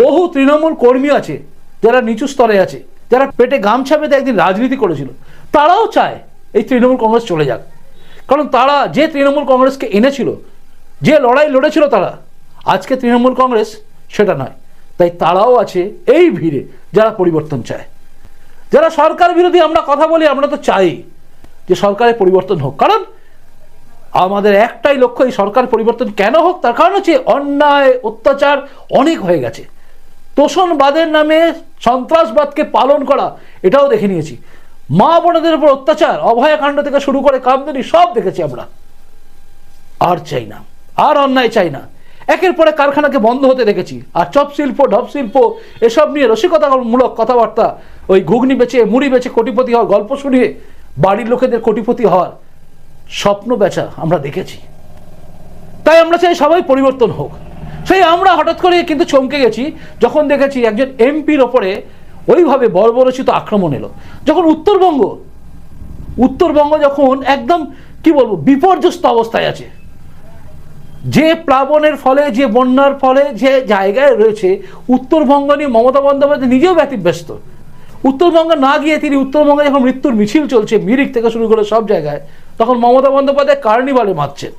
বহু তৃণমূল কর্মী আছে, যারা নিচু স্তরে আছে, যারা পেটে গামছা বেঁধে একদিন রাজনীতি করেছিল, তারাও চায় এই তৃণমূল কংগ্রেস চলে যাক। কারণ তারা যে তৃণমূল কংগ্রেসকে এনেছিল, যে লড়াই লড়েছিল তারা, আজকে তৃণমূল কংগ্রেস সেটা নয়, তাই তারাও আছে এই ভিড়ে যারা পরিবর্তন চায়। যারা সরকার বিরোধী আমরা কথা বলি, আমরা তো চাই যে সরকারের পরিবর্তন হোক। কারণ আমাদের একটাই লক্ষ্য, এই সরকার পরিবর্তন কেন হোক, তার কারণ হচ্ছে অন্যায়, অত্যাচার অনেক হয়ে গেছে। তোষণবাদের নামে সন্ত্রাসবাদকে পালন করা, এটাও দেখে নিয়েছি। মা বোনদের উপর অত্যাচার, অভয়াকাণ্ড থেকে শুরু করে কামদানি সব দেখেছি আমরা। আর চাই না, আর অন্যায় চাই না। একের পরে কারখানাকে বন্ধ হতে দেখেছি। আর চপ শিল্প, ঢপ শিল্প, এসব নিয়ে রসিকতামূলক কথাবার্তা, ওই ঘুগনি বেচে, মুড়ি বেচে কোটিপতি হওয়ার গল্প শুনিয়ে, বাড়ির লোকেদের কোটিপতি হওয়ার স্বপ্ন বেচা আমরা দেখেছি। তাই আমরা চাই সবাই পরিবর্তন হোক। সেই আমরা হঠাৎ করে কিন্তু চমকে গেছি, যখন দেখেছি একজন এমপির ওপরে ওইভাবে বর্বরচিত আক্রমণ এলো। যখন উত্তরবঙ্গ উত্তরবঙ্গ যখন একদম, কি বলব, বিপর্যস্ত অবস্থায় আছে। যে প্লাবনের ফলে, যে বন্যার ফলে যে জায়গায় রয়েছে, উত্তরবঙ্গ নিয়ে মমতা বন্দ্যোপাধ্যায় নিজেও ব্যতিব্যস্ত। উত্তরবঙ্গ না গিয়ে তিনি উত্তরবঙ্গে যখন মৃত্যুর মিছিল চলছে, মিরিক থেকে শুরু করে সব জায়গায়, তখন মমতা বন্দ্যোপাধ্যায় কার্নিভালে মাতছেন